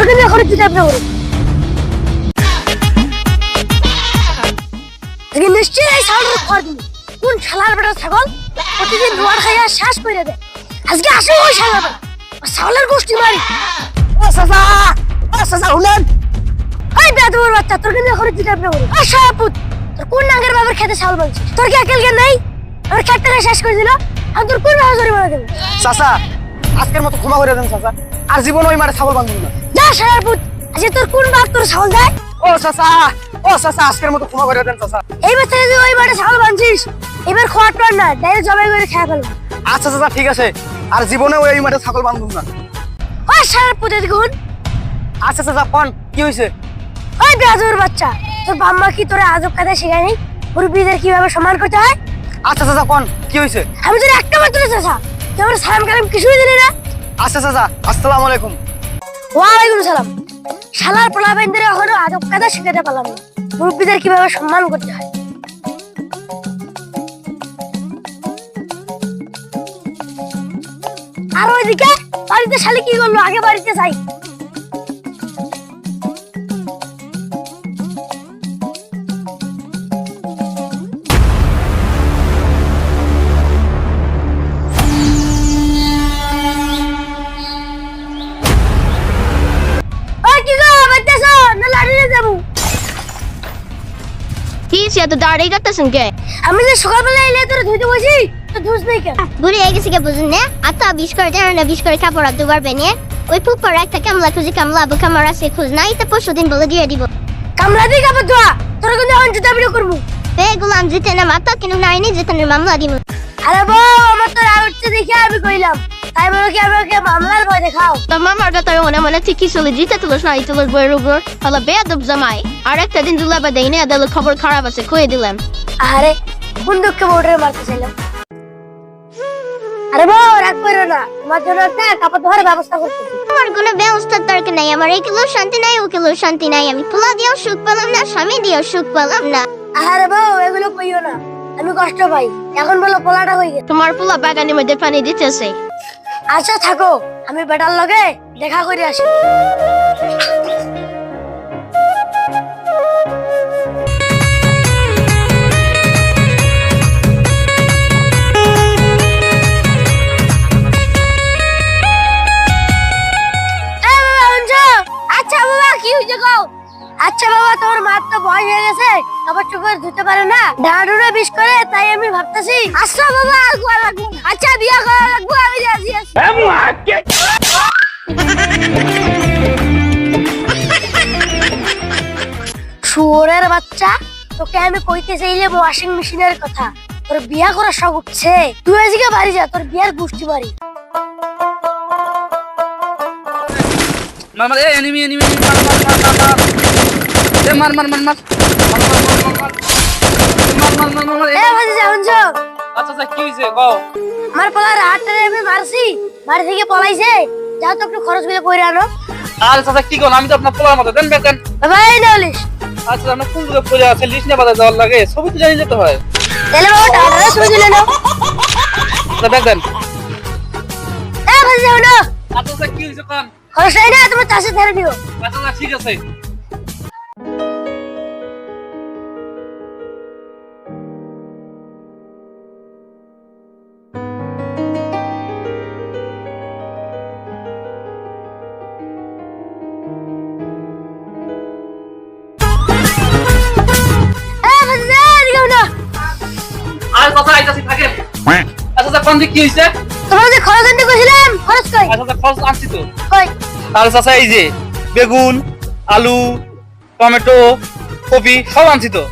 তোকে নিয়ে এখন দিতে আপনি করুন নিশ্চয়ই এই ছাগলের খড় দিবি কোন শালার বেটা ছাগল? প্রতিদিন রোয়ার খাইয়া শেষ করে দেয় আজকে আসে ওই শালার বেটা ছাগলের গোষ্ঠী মারি ও সাসা! ও সাসা শুনেন এই বেদুর বাচ্চা তোর কিন্তু এখন আপনি করুন ও শাহপুত তোর কোন নাগের বাবার খেতে ছাগল বলছিস? তোর কি আকেল জ্ঞান নাই? আমার খেতটাকে শেষ করে দিল। আর তোর কোন হাজারি মারা দেবে? চাচা আজকের মতো ক্ষমা করে দেন চাচা আর জীবন ওই মাঠে ছাগল বাঁধবো না। যা শাহপুত আজকে তোর কোন বাপ তোর ছাগল দেয়? ও চাচা ও চাচা আজকের মতো ক্ষমা করে দেন চাচা। এইবার থেকে তুই ওই মাঠে ছাগল বাঁধছিস? এবার খোয়ার টোয়ার না ডাইরেক্ট জবাই করে খেয়ে ফেলব আচ্ছা চাচা ঠিক আছে। আর জীবনে ওই মাঠে ছাগল বাঁধবো না। শাহপুত দেখুন আচ্ছা চাচা কোন কি হয়েছে ওই বেয়াজুর বাচ্চা তোর বাম্মা কি তোরা আজব কাদা শেখায়নি মুরব্বীদের কীভাবে সম্মান করতে হয়? আচ্ছা চাচা কোন কি হয়েছে আমি তোর একটা মাত্র চাচা তুই আমার সালাম কালাম কিছুই দিলি না। আচ্ছা চাচা আসসালামু আলাইকুম। ওয়ালাইকুম সালাম। শালার পোলা এখনও আদব কাদা শেখাতে পারলাম না। মুরব্বীদের কীভাবে সম্মান করতে হয়? আর ওইদিকে বাড়িতে শালি কি করল? আগে বাড়িতে যাই। এত দাঁড়িয়ে কাটতেছেন কে? আমি যে সকালবেলা এলে তোর ধুইতে বসি? তো ধুস নেই কেন? বুড়ি হয়ে গেছে কে বুঝুন না? আত্মা বিশ করে জানো না বিশ করে কাপড় রাখতে পারবে নিয়ে ওই ফুপার একটা কামলা খুঁজি কামলা আবু কামড় আছে খুঁজ নাই তো পরশু দিন বলে দিয়ে দিব। কামলা দিয়ে কাপড় ধোয়া তোর কিন্তু এখন জুতা বিড়ি করব। বে গুলাম জিতে না মাত্র কিন্তু নাইনি জিতানের মামলা দিব আরে বউ আমার তো রাগ উঠছে দেখে আমি কইলাম। তাই বলো কি আমাকে মামলার ভয় দেখাও তোর মামার কথা মনে মনে ঠিকই চলে জিতে তুলস না তুলস বইয়ের উপর হলো বেয়াদব জামাই আর একটা দিন দুলাবা দেই না আদালত খবর খারাপ আছে কয়ে দিলাম আরে কোন দুঃখে বউটারে মারতে চাইলাম আরে বউ রাগ করো না তোমার জন্য একটা কাপড় ধোয়ার ব্যবস্থা করতেছি আমার কোনো ব্যবস্থার দরকার নাই আমার এই কিলো শান্তি নাই ও কিলো শান্তি নাই আমি পোলা দিয়েও সুখ পেলাম না স্বামী দিয়েও সুখ পেলাম না আরে বউ এগুলো কইও না আমি কষ্ট পাই এখন বলো পোলাটা হয়ে গেছে তোমার পোলা বাগানের মধ্যে পানি দিতেছে আচ্ছা থাকো আমি বেটার লগে দেখা করে আসি। আচ্ছা বাবা তোর মার তো বয়স হয়ে গেছে কাপড় চোপড় ধুতে পারে না। ডাড়ুরে বিষ করে তাই আমি ভাবতেছি আচ্ছা বাবা আর লাগবো আচ্ছা বিয়া করা লাগবো আমি রাজি আছি শুয়োরের বাচ্চা তোকে আমি কইতে চাইলে ওয়াশিং মেশিনের কথা। তোর বিয়া করার শখ উঠছে। তুই আজকে বাড়ি যা তোর বিয়ার গোষ্ঠী বাড়ি। এ এনিমি এনিমি মার মার মার মার মার মার মার মার মার মার মার মার মার মার মার মার এ বুঝি শুনছো আচ্ছা স্যার কি হইছে কও আমার পলার রাতে আমি মারছি মার থেকে পলাইছে যাও তো একটু খরচ করে কইরা আনো আর চাচা কি কোন আমি তো আপনার পোলার মতো দেন বেতন ভাই নলিশ আচ্ছা আমি কোন দিকে পড়ে আছে লিস্ট না বাজার যাওয়ার লাগে ছবি তো জানি যেতে হয় তাহলে বাবা টাকা ছবি দিলে না না বেতন এ ভাই যাও না আচ্ছা কি হইছে কোন খরচ নাই তুমি তোমার চাষে ধরে দিও আচ্ছা ঠিক আছে আর কথা আইতাছি থাকে আচ্ছা আচ্ছা কোন দিকে কি হইছে? তোমার যে খরচ আনতে কইছিলাম খরচ কই? আচ্ছা খরচ আনছি তো। কই? আর চাচা এই যে বেগুন আলু টমেটো কপি সব আনছি তো।